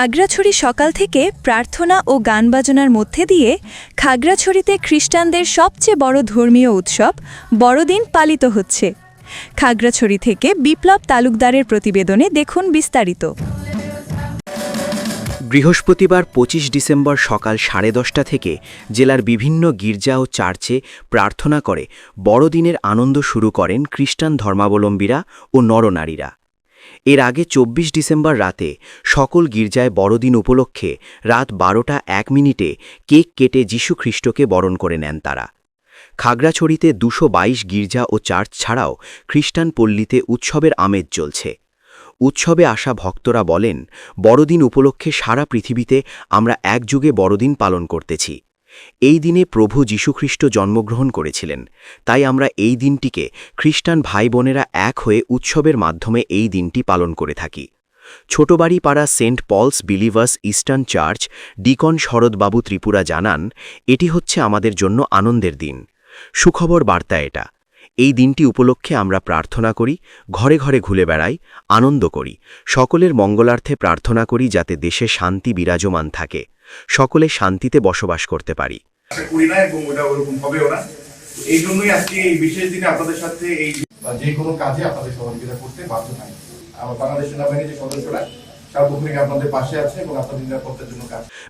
খাগড়াছড়ি সকাল থেকে প্রার্থনা ও গান বাজনার মধ্যে দিয়ে খাগড়াছড়িতে খ্রিস্টানদের সবচেয়ে বড় ধর্মীয় উৎসব বড়দিন পালিত হচ্ছে। খাগড়াছড়ি থেকে বিপ্লব তালুকদারের প্রতিবেদনে দেখুন বিস্তারিত। বৃহস্পতিবার পঁচিশ ডিসেম্বর সকাল সাড়ে দশটা থেকে জেলার বিভিন্ন গির্জা ও চার্চে প্রার্থনা করে। বড়দিনের আনন্দ শুরু করেন খ্রিস্টান ধর্মাবলম্বীরা ও নরনারীরা। এর আগে চব্বিশ ডিসেম্বর রাতে সকল গির্জায় বড়দিন উপলক্ষে রাত বারোটা এক মিনিটে কেক কেটে যীশু খ্রিস্টকে বরণ করে নেন তারা। খাগড়াছড়িতে দুশো বাইশ গির্জা ও চার্চ ছাড়াও খ্রিস্টান পল্লীতে উৎসবের আমেজ চলছে উৎসবে আসা ভক্তরা বলেন, বড়দিন উপলক্ষে সারা পৃথিবীতে আমরা একযুগে বড়দিন পালন করতেছি। এই দিনে প্রভু যীশুখ্রিস্ট জন্মগ্রহণ করেছিলেন, তাই আমরা এই দিনটিকে খ্রিস্টান ভাই বোনেরা এক হয়ে উৎসবের মাধ্যমে এই দিনটি পালন করে থাকি। ছোটবাড়ি পাড়া Saint Paul's believers eastern church, deacon শরৎবাবু Tripura জানান, এটি হচ্ছে আমাদের জন্য আনন্দের দিন। সুখবর বার্তা এটা। এই দিনটি উপলক্ষে আমরা প্রার্থনা করি, ঘরে ঘরে ঘুরে বেড়াই, আনন্দ করি, সকলের মঙ্গলার্থে প্রার্থনা করি যাতে দেশে শান্তি বিরাজমান থাকে। সকলে শান্তিতে বসবাস করতে পারি। করি না এবং ওটা ওরকম হবেও না। এই জন্যই আজকে এই বিশেষ দিনে আপনাদের সাথে এই যে কোনো কাজে আপনাদের সহযোগিতা করতে বাধ্য আমার বাংলাদেশ সেনাবাহিনীর যে সদস্যরা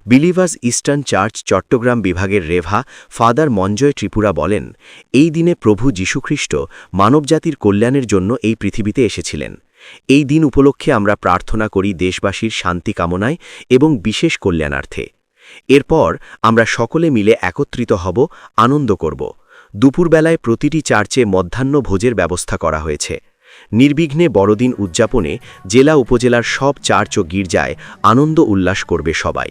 বিলিভার্স ইস্টার্ন চার্চ চট্টগ্রাম বিভাগের রেভা ফাদার মঞ্জয় ত্রিপুরা বলেন এই দিনে প্রভু যীশুখ্রিস্ট মানবজাতির কল্যাণের জন্য এই পৃথিবীতে এসেছিলেন। এই দিন উপলক্ষে আমরা প্রার্থনা করি দেশবাসীর শান্তি কামনায় এবং বিশেষ কল্যাণার্থে। এরপর আমরা সকলে মিলে একত্রিত হব, আনন্দ করব। দুপুরবেলায় প্রতিটি চার্চে মধ্যাহ্ন ভোজের ব্যবস্থা করা হয়েছে। নির্বিঘ্নে বড়দিন উদযাপনে জেলা উপজেলার সব চার্চ ও গির্জায় আনন্দ উল্লাস করবে সবাই।